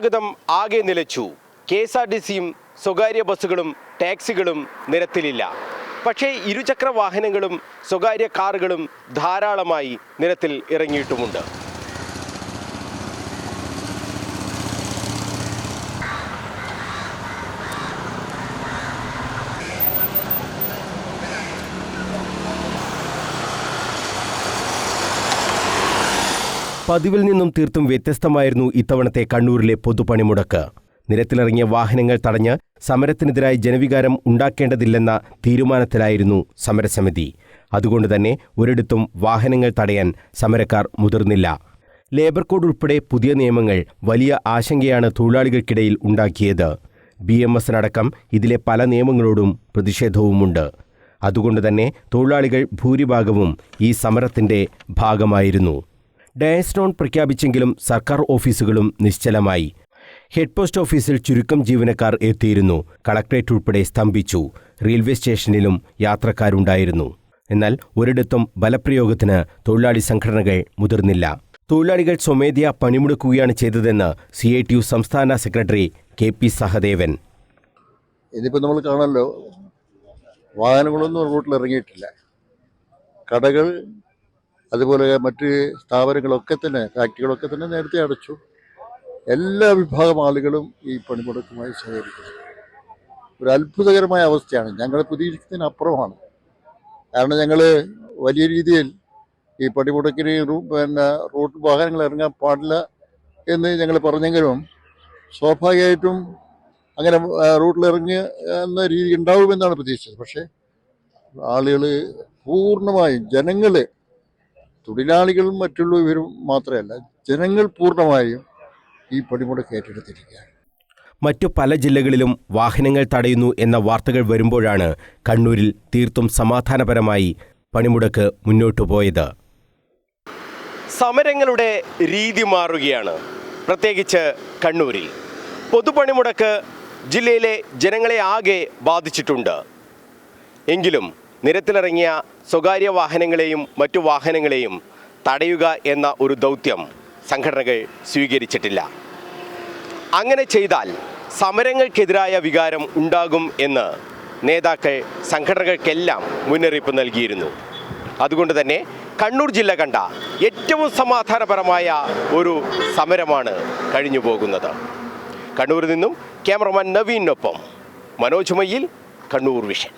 ഗതാഗതം ആകെ നിലച്ചു. കെ എസ് ആർ ടി സിയും സ്വകാര്യ ബസ്സുകളും ടാക്സികളും നിരത്തിലില്ല. പക്ഷേ ഇരുചക്ര വാഹനങ്ങളും സ്വകാര്യ കാറുകളും ധാരാളമായി നിരത്തിൽ ഇറങ്ങിയിട്ടുമുണ്ട്. പതിവിൽ നിന്നും തീർത്തും വ്യത്യസ്തമായിരുന്നു ഇത്തവണത്തെ കണ്ണൂരിലെ പൊതുപണിമുടക്ക്. നിരത്തിലിറങ്ങിയ വാഹനങ്ങൾ തടഞ്ഞ് സമരത്തിനെതിരായി ജനവികാരം ഉണ്ടാക്കേണ്ടതില്ലെന്ന തീരുമാനത്തിലായിരുന്നു സമരസമിതി. അതുകൊണ്ട് തന്നെ ഒരിടത്തും വാഹനങ്ങൾ തടയാൻ സമരക്കാർ മുതിർന്നില്ല. ലേബർ കോഡ് ഉൾപ്പെടെ പുതിയ നിയമങ്ങൾ വലിയ ആശങ്കയാണ് തൊഴിലാളികൾക്കിടയിൽ ഉണ്ടാക്കിയത്. ബി എം എസിനടക്കം ഇതിലെ പല നിയമങ്ങളോടും പ്രതിഷേധവുമുണ്ട്. അതുകൊണ്ട് തന്നെ തൊഴിലാളികൾ ഭൂരിഭാഗവും ഈ സമരത്തിന്റെ ഭാഗമായിരുന്നു. ഡയസ്നോൺ പ്രഖ്യാപിച്ചെങ്കിലും സർക്കാർ ഓഫീസുകളും നിശ്ചലമായി. ഹെഡ് പോസ്റ്റ് ഓഫീസിൽ ചുരുക്കം ജീവനക്കാർ എത്തിയിരുന്നു. കളക്ട്രേറ്റ് ഉൾപ്പെടെ സ്തംഭിച്ചു. റെയിൽവേ സ്റ്റേഷനിലും യാത്രക്കാരുണ്ടായിരുന്നു. എന്നാൽ ഒരിടത്തും ബലപ്രയോഗത്തിന് തൊഴിലാളി സംഘടനകൾ മുതിർന്നില്ല. തൊഴിലാളികൾ സ്വമേധയ പണിമുടക്കുകയാണ് ചെയ്തതെന്ന് സി ഐ ടി യു സംസ്ഥാന സെക്രട്ടറി കെ പി സഹദേവൻ. ഇതിപ്പോൾ നമ്മൾ കാണാമല്ലോ വാഹനങ്ങളൊന്നും റോട്ടിൽ ഇറങ്ങിയിട്ടില്ല കടകൾ അതുപോലെ മറ്റ് സ്ഥാപനങ്ങളൊക്കെ തന്നെ ഫാക്ടറികളൊക്കെ തന്നെ നേരത്തെ അടച്ചു. എല്ലാ വിഭാഗം ആളുകളും ഈ പണിമുടക്കുമായി സഹകരിക്കുന്നു. ഒരു അത്ഭുതകരമായ അവസ്ഥയാണ്. ഞങ്ങൾ പ്രതീക്ഷിക്കുന്നതിനപ്പുറമാണ്. കാരണം ഞങ്ങൾ വലിയ രീതിയിൽ ഈ പണിമുടക്കിന് പിന്നെ റോഡ് വാഹനങ്ങൾ ഇറങ്ങാൻ പാടില്ല എന്ന് ഞങ്ങൾ പറഞ്ഞെങ്കിലും സ്വാഭാവികമായിട്ടും അങ്ങനെ ഇറങ്ങി എന്ന രീതി ഉണ്ടാവുമെന്നാണ് പ്രതീക്ഷിച്ചത്. പക്ഷേ ആളുകൾ പൂർണമായും ജനങ്ങൾ തൊഴിലാളികളും മറ്റുള്ളവരും മാത്രമല്ല ജനങ്ങൾ പൂർണമായും ഈ പണിമുടക്ക് ഏറ്റെടുത്തിരിക്കുകയാണ്. മറ്റു പല ജില്ലകളിലും വാഹനങ്ങൾ തടയുന്നു എന്ന വാർത്തകൾ വരുമ്പോഴാണ് കണ്ണൂരിൽ തീർത്തും സമാധാനപരമായി പണിമുടക്ക് മുന്നോട്ടു പോയത്. സമരങ്ങളുടെ രീതി മാറുകയാണ് പ്രത്യേകിച്ച് കണ്ണൂരിൽ. പൊതുപണിമുടക്ക് ജില്ലയിലെ ജനങ്ങളെ ആകെ ബാധിച്ചിട്ടുണ്ട്. എങ്കിലും നിരത്തിലിറങ്ങിയ സ്വകാര്യ വാഹനങ്ങളെയും മറ്റു വാഹനങ്ങളെയും തടയുക എന്ന ഒരു ദൗത്യം സംഘടനകൾ സ്വീകരിച്ചിട്ടില്ല. അങ്ങനെ ചെയ്താൽ സമരങ്ങൾക്കെതിരായ വികാരം ഉണ്ടാകും എന്ന് നേതാക്കൾ സംഘടനകൾക്കെല്ലാം മുന്നറിയിപ്പ് നൽകിയിരുന്നു. അതുകൊണ്ട് തന്നെ കണ്ണൂർ ജില്ല കണ്ട ഏറ്റവും സമാധാനപരമായ ഒരു സമരമാണ് കഴിഞ്ഞു പോകുന്നത്. കണ്ണൂരിൽ നിന്നും ക്യാമറമാൻ നവീനൊപ്പം മനോജ് മയ്യിൽ കണ്ണൂർ വിഷൻ.